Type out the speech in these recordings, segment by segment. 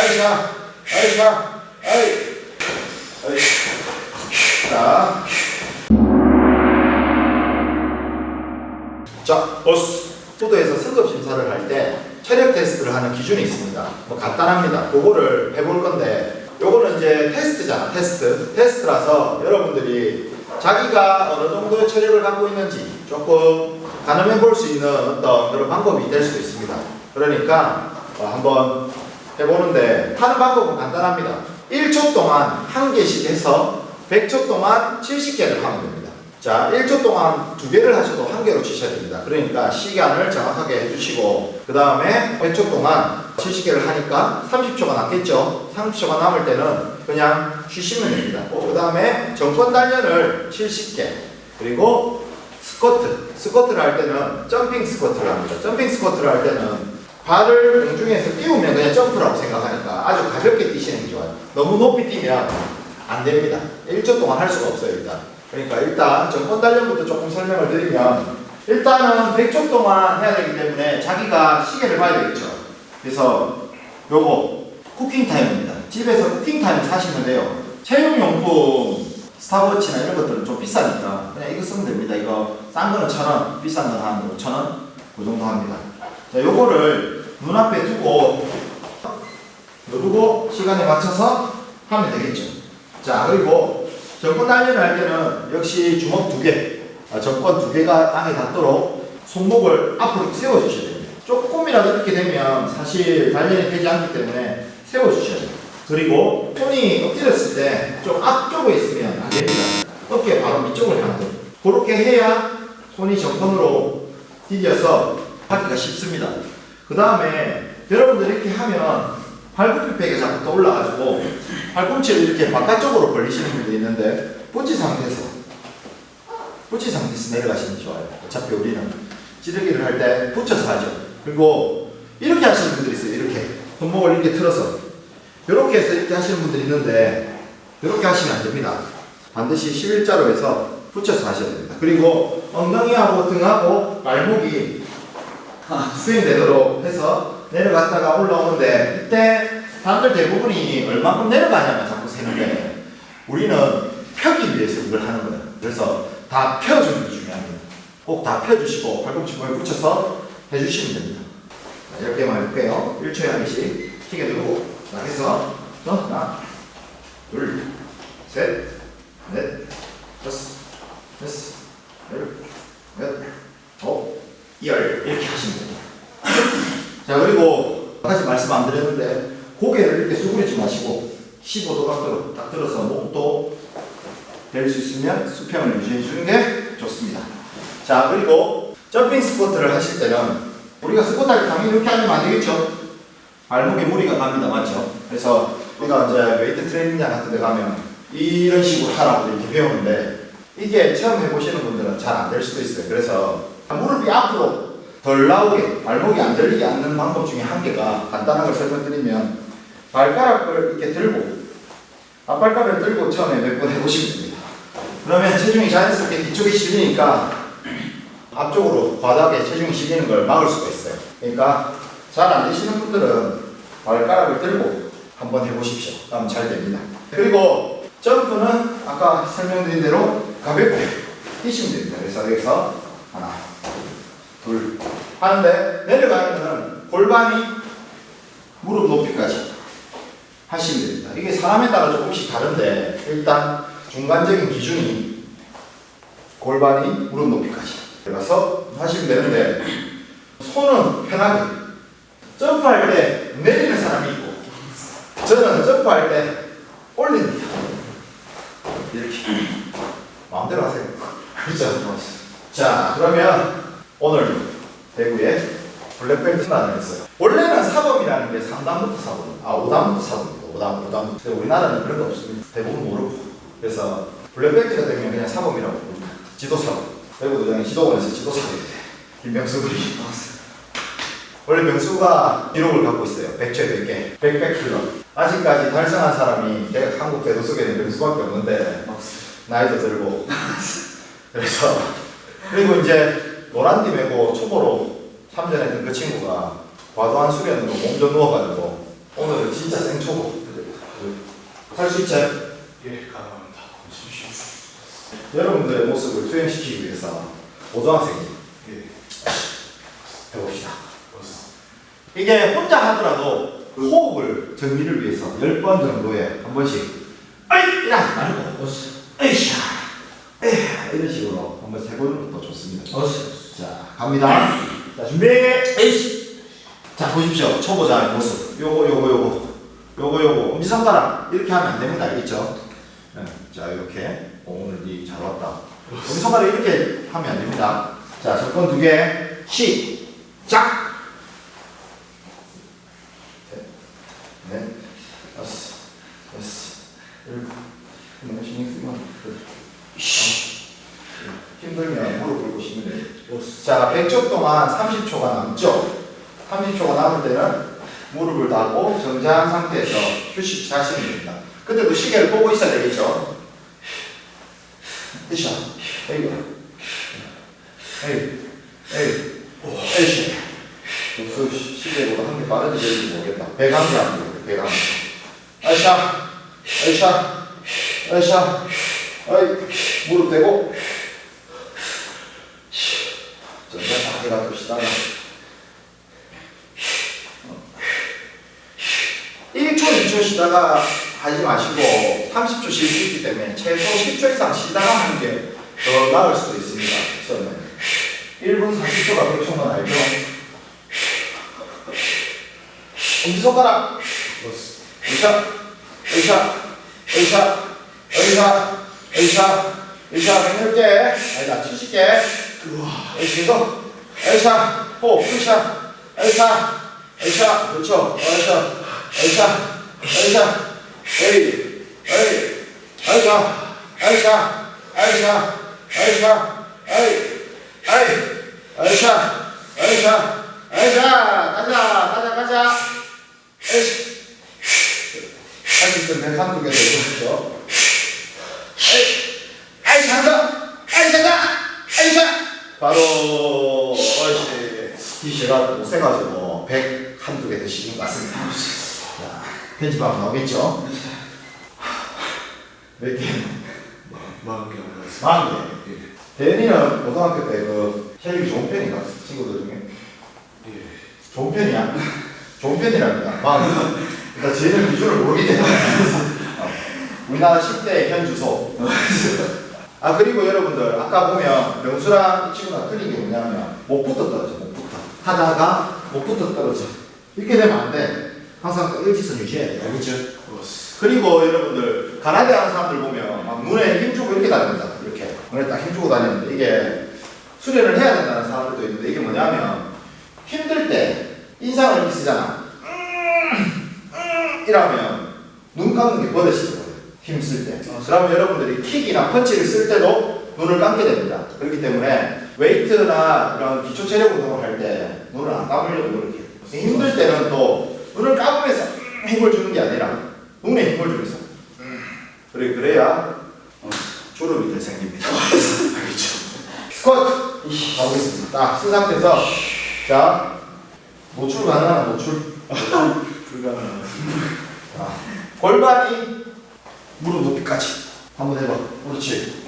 아이샤, 아이샤, 아이, 아이. 자, 자, 어스. 포도에서 승급 심사를 할 때 체력 테스트를 하는 기준이 있습니다. 뭐 간단합니다. 그거를 해볼 건데, 요거는 이제 테스트잖아, 테스트. 테스트라서 여러분들이 자기가 어느 정도의 체력을 갖고 있는지 조금 가늠해 볼 수 있는 어떤 그런 방법이 될 수도 있습니다. 그러니까 어, 한번 해보는데 하는 방법은 간단합니다. 1초 동안 한 개씩 해서 100초 동안 70개를 하면 됩니다. 자, 1초 동안 두 개를 하셔도 한 개로 치셔야 됩니다. 그러니까 시간을 정확하게 해주시고 그 다음에 100초 동안 70개를 하니까 30초가 남겠죠. 30초가 남을 때는 그냥 쉬시면 됩니다. 그 다음에 정권 단련을 70개 그리고 스쿼트 스쿼트를 할 때는 점핑 스쿼트를 합니다. 점핑 스쿼트를 할 때는 발을 공중에서 띄우면 그냥 점프라고 생각하니까 아주 가볍게 뛰시는 게 좋아요. 너무 높이 뛰면 안 됩니다. 1초 동안 할 수가 없어요, 일단. 그러니까 일단 정권 단련부터 조금 설명을 드리면 일단은 100초 동안 해야 되기 때문에 자기가 시계를 봐야 되겠죠. 그래서 요거 쿠킹 타임입니다. 집에서 쿠킹 타임 사시면 돼요. 체육용품 스타워치나 이런 것들은 좀 비싸니까 그냥 이거 쓰면 됩니다. 이거 싼 거는 천 원, 비싼 거는 한 5천 원, 그 정도 합니다. 자, 요거를 눈앞에 두고 누르고 시간에 맞춰서 하면 되겠죠. 자, 그리고 정권 단련을 할 때는 역시 주먹 두 개, 아, 정권 두 개가 땅에 닿도록 손목을 앞으로 세워주셔야 됩니다. 조금이라도 이렇게 되면 사실 단련이 되지 않기 때문에 세워주셔야 돼요. 그리고 손이 엎드렸을 때 좀 앞쪽에 있으면 안 됩니다. 어깨 바로 밑쪽을 향하도록. 그렇게 해야 손이 정권으로 디뎌서 하기가 쉽습니다. 그 다음에 여러분들 이렇게 하면 팔굽혀펴기가 자꾸 또 올라가지고 팔꿈치를 이렇게 바깥쪽으로 벌리시는 분도 있는데 붙지 상태에서 붙지 상태에서 내려가시는 게 좋아요. 어차피 우리는 찌르기를 할 때 붙여서 하죠. 그리고 이렇게 하시는 분들이 있어요. 이렇게 손목을 이렇게 틀어서 이렇게 해서 이렇게 하시는 분들이 있는데 이렇게 하시면 안 됩니다. 반드시 11자로 해서 붙여서 하셔야 됩니다. 그리고 엉덩이하고 등하고 발목이 스윙되도록 해서 내려갔다가 올라오는데 이때 사람들 대부분이 얼마큼 내려가냐면 자꾸 세는데 우리는 펴기 위해서 이걸 하는 거예요. 그래서 다 펴주는 게 중요합니다. 꼭 다 펴주시고 팔꿈치 부에 붙여서 해주시면 됩니다. 자, 이렇게만 해볼게요. 1초에 한 개씩 튀게 누르고 자, 해서 또 하나 둘 셋, 넷, 다섯, 여섯, 열, 몇, 아홉, 열 이렇게 하시면 됩니다. 자 그리고 아까 말씀 안 드렸는데 고개를 이렇게 수그리지 마시고 15도 각도로 딱 들어서 목도 될 수 있으면 수평을 유지해 주는 게 좋습니다. 자 그리고 점핑 스쿼트를 하실 때는 우리가 스쿼트 할때 당연히 이렇게 하면 안 되겠죠. 발목에 무리가 갑니다, 맞죠? 그래서 우리가 이제 웨이트 트레이닝장 같은 데 가면 이런 식으로 하라고 이렇게 배우는데 이게 처음 해보시는 분들은 잘 안 될 수도 있어요. 그래서 무릎이 앞으로 덜 나오게 발목이 안 들리게 앉는 방법 중에 한 개가 간단한 걸 설명드리면 발가락을 이렇게 들고 앞발가락을 들고 처음에 몇 번 해보시면 됩니다. 그러면 체중이 자연스럽게 뒤쪽에 실리니까 앞쪽으로 과다하게 체중이 실리는 걸 막을 수가 있어요. 그러니까 잘 안 되시는 분들은 발가락을 들고 한번 해보십시오. 그럼 잘 됩니다. 그리고 점프는 아까 설명드린 대로 가볍게 뛰시면 됩니다. 그래서 여기서 하나, 둘 하는데 내려가면은 골반이 무릎 높이까지 하시면 됩니다. 이게 사람에 따라 조금씩 다른데 일단 중간적인 기준이 골반이 무릎 높이까지 들어가서 하시면 되는데 손은 편하게 점프할 때 내리는 사람이 있고 저는 점프할 때 올립니다. 이렇게 마음대로 하세요. 그렇죠? 자 그러면 오늘 대구에 블랙벨트 만났어요. 원래는 사범이라는 게 3단부터 사범, 아 5단부터 사범 5단, 5단부터. 근데 우리나라는 그런 거 없습니다. 대부분 모르고. 그래서 블랙벨트가 되면 그냥 사범이라고 부릅니다. 지도사범. 대구도장에 지도원에서 지도사범이 돼. 그리 나왔어요. 원래 명수가 기록을 갖고 있어요. 100초에 100개. 100킬로. 아직까지 달성한 사람이 대- 한국 대도 속에는 명수밖에 없는데 나이도 들고 그래서 그리고 이제 노란띠 메고 초보로 참전했던 그 친구가 과도한 수련으로 몸좀 누워가지고 오늘은 진짜 생 초보. 할 수 있지? 예, 가능합니다. 여러분들의 모습을 투영시키기 위해서 고등학생이 예, 해봅시다. 이게 혼자 하더라도 그 호흡을 정리를 위해서 10번 정도에 한 번씩 아이! 이러지 말고 에이샤 에이 이런 식으로 한번 해보는 것도 좋습니다. 자 갑니다. 자 준비 에이씨 자 보십시오 초보자의 모습 요거 요거 요거 요거 요거. 엄지손가락 이렇게 하면 안 됩니다. 알겠죠? 네. 자 이렇게. 오, 오늘 니 잘 왔다. 엄지손가락 이렇게 하면 안 됩니다. 자 시작! 힘들면 무릎 꿇고 쉬면 돼요 자 100초 동안 30초가 남죠? 30초가 남을 때는 무릎을 닫고 정자한 상태에서 휴식 자시면 됩니다. 그때도 시계를 보고 있어야 되겠죠? 으쌰, 에이구, 에이, 에이, 에이씨. 그 시계보다 한 개 빠르게 되는지 모르겠다. 배감이 안 돼, 배감. 으쌰, 으쌰, 으쌰, 에이, 무릎 대고. 정자 다 해가 둡시다. 10초 쉬다가 하지 마시고 30초 쉴 수 있기 때문에 최소 10초 이상 쉬다가 하는 게 더 나을 수도 있습니다. 저는. 1분 40초가 그렇죠 건 알죠? 엄지손가락. 으쌰 으쌰 으쌰 으쌰 으쌰 으쌰 100개? 아니다 70개. 우와. 계속. 으쌰 호흡 으쌰 으쌰 으쌰 그렇죠. 으쌰 으쌰 샤 의샤 에이 에이 의샤 의샤 의샤 의샤 에이 에이 의샤 의샤 의샤 가자 가자 가자. 에이 할수 있으면 한두 개더 해보시죠 에이 잘한다. 에이 잘한다. 에이 잘 바로 어이씨 이 제가 못세가지고 100 한두 개 드시는 것 같습니다. 자, 편집하면 나오겠죠? 몇 개? 마흔 개. 만 개. 예, 대현이는 고등학교 때그 체력이 좋은 편인가? 친구들 중에? 예, 좋은 편이야? 좋은 편이랍니다. 만 일단 쟤는 기준을 모르기 때문에. 어. 우리나라 10대 현주소. 아, 그리고 여러분들, 아까 보면 명수랑 이 친구가 틀린 게 뭐냐면, 목부터 떨어져, 목부터. 하다가 목부터 떨어져. 이렇게 되면 안 돼. 항상 그 일직선 유지해야 돼. 알겠죠? 그리고 여러분들 가라데 하는 사람들 보면 막 눈에 힘주고 이렇게 다닙니다. 이렇게 눈에 딱 힘주고 다니는데 이게 수련을 해야 된다는 사람들도 있는데 이게 뭐냐면 힘들 때 인상을 이렇게 쓰잖아. 음, 음, 이러면 눈 감는 게 버릇이 되거든요. 힘쓸 때. 그러면 여러분들이 킥이나 펀치를 쓸 때도 눈을 감게 됩니다. 그렇기 때문에 웨이트나 이런 기초 체력 운동을 할 때 눈을 안 감으려고 노력해요. 힘들 때는 또 눈을 감으면서 음, 힘을 주는 게 아니라 눈에 힘을 주면서 그래 그래야 어, 주름이 더 생깁니다. 알겠죠? 스쿼트 가보겠습니다. 딱, 쓴 상태에서 자 노출 가능한 노출 불가능한. 자, 골반이 무릎 높이까지 한번 해봐. 그렇지.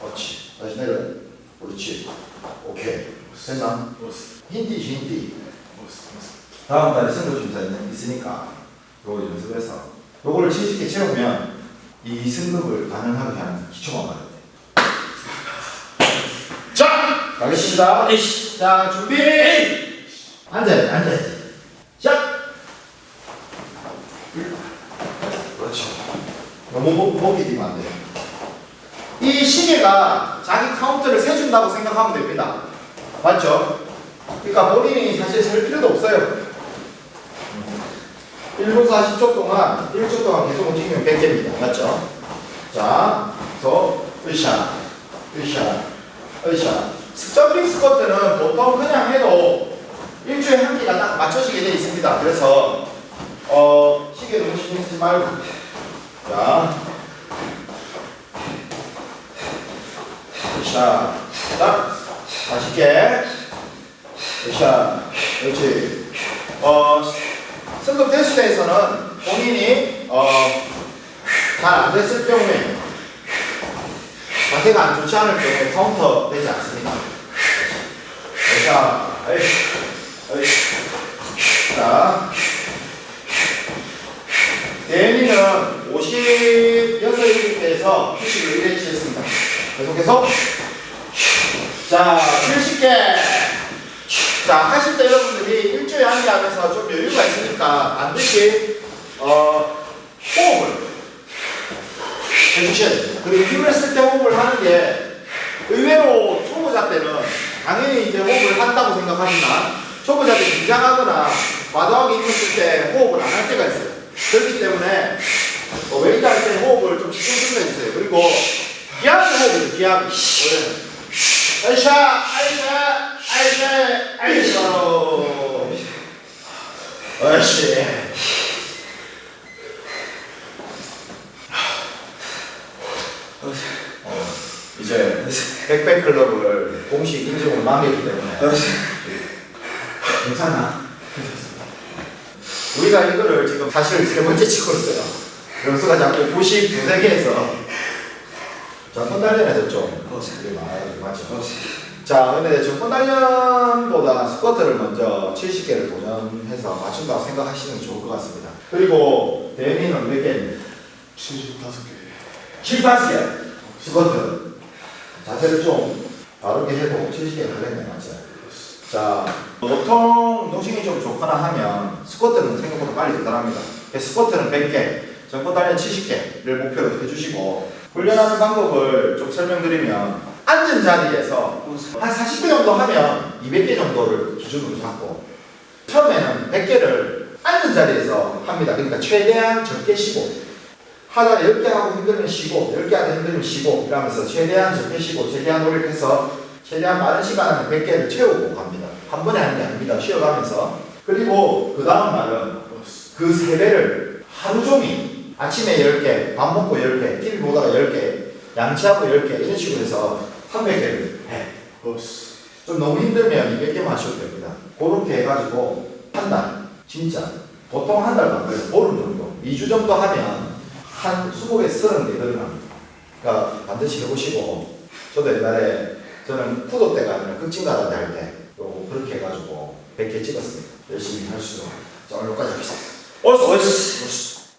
그렇지. 다시 내려. 그렇지. 오케이. 됐나? 그렇습니다. 힌티지 힌티. 다음 달에 선거 심사 있으니까 요거 연습해서 요거를 70개 채우면 이 승급을 가능하게 하는 기초가 마련돼. 자, 가겠습니다. 자, 준비. 앉아야지, 앉아야지. 자. 그렇죠. 너무 목, 목이 뒤면 안 돼요. 이 시계가 자기 카운트를 세준다고 생각하면 됩니다. 맞죠? 그러니까 본인이 사실 셀 필요도 없어요. 1분 40초 동안 1초 동안 계속 움직이면 100개입니다. 맞죠? 자, 그래서 으쌰, 으쌰, 으쌰. 점핑 스쿼트는 보통 그냥 해도 일주일에 한 끼가 딱 맞춰지게 되어 있습니다. 그래서 어, 시계 너무 신경 쓰지 말고 자, 으쌰, 자, 40개, 으쌰, 그렇지. 어, 승급 테스트에서는 본인 안 됐을 경우에 자세가 안 좋지 않을 경우에 카운터 되지 않습니다. 자, 아이, 아이. 자, 대현이는 56일에서 91회 치했습니다. 계속해서 자, 70개. 자, 하실 때 여러분들이 한개 하면서 좀 여유가 있으니까 반드시 어, 호흡을 해주셔야 됩니다. 그리고 쓸때 호흡을 하는 게 의외로 초보자 때는 당연히 이제 호흡을 한다고 생각하지만 초보자 때 긴장하거나 과도하게 쓸때 호흡을 안 할 때가 있어요. 그렇기 때문에 어, 웨이트 할때 호흡을 좀 신경 써서 해주세요. 그리고 기하는 호흡이죠. 기하기. 원래는. 아이샤, 아이샤, 아이샤, 아이샤. 어이씨. 어, 이제 백백 클럽을 공식 인증을 망했기 때문에 괜찮아. 우리가 이거를 지금 사실 세 번째 치고 있어요. 명수가 자꾸 92세계에서 전권 단련에서 좀 이게 많아요. 맞죠? 자, 근데 전권 단련보다 스쿼트를 먼저 70개를 도전해서 맞춘다고 생각하시는 게 좋을 것 같습니다. 그리고 대민은 몇 개? 75개. 7, 5개 스쿼트 자세를 좀 바르게 해도 70개가 되겠네 맞죠? 자 보통 운동신이 좀 좋거나 하면 스쿼트는 생각보다 빨리 도달합니다 그래서 스쿼트는 100개 전권 단련 70개를 목표로 해주시고 훈련하는 방법을 좀 설명드리면 앉은 자리에서 한 40개 정도 하면 200개 정도를 기준으로 잡고 처음에는 100개를 앉은 자리에서 합니다 그러니까 최대한 적게 쉬고 하다가 10개 하고 힘들면 쉬고 10개 하다 힘들면 쉬고 이러면서 최대한 적게 쉬고 최대한 노력해서 최대한 많은 시간 안에 100개를 채우고 갑니다. 한 번에 하는 게 아닙니다. 쉬어가면서. 그리고 그 다음 날은 그 세 배를 하루 종일 아침에 10개, 밥 먹고 10개, TV 보다가 10개, 양치하고 10개 이런 식으로 해서 300개를 해. 좀 너무 힘들면 200개만 하셔도 됩니다. 그렇게 해가지고 한 달, 진짜 보통 한달 가까이 보름 정도, 2주 정도 하면 한 20개, 30개 늘어납니다. 그러니까 반드시 해보시고 저도 옛날에 저는 구독 때가 아니라 극진가라데 할때 요거 그렇게 해가지고 100개 찍었습니다. 열심히 할수록 자 오늘 여기까지 하겠습니다. 어스! 어스!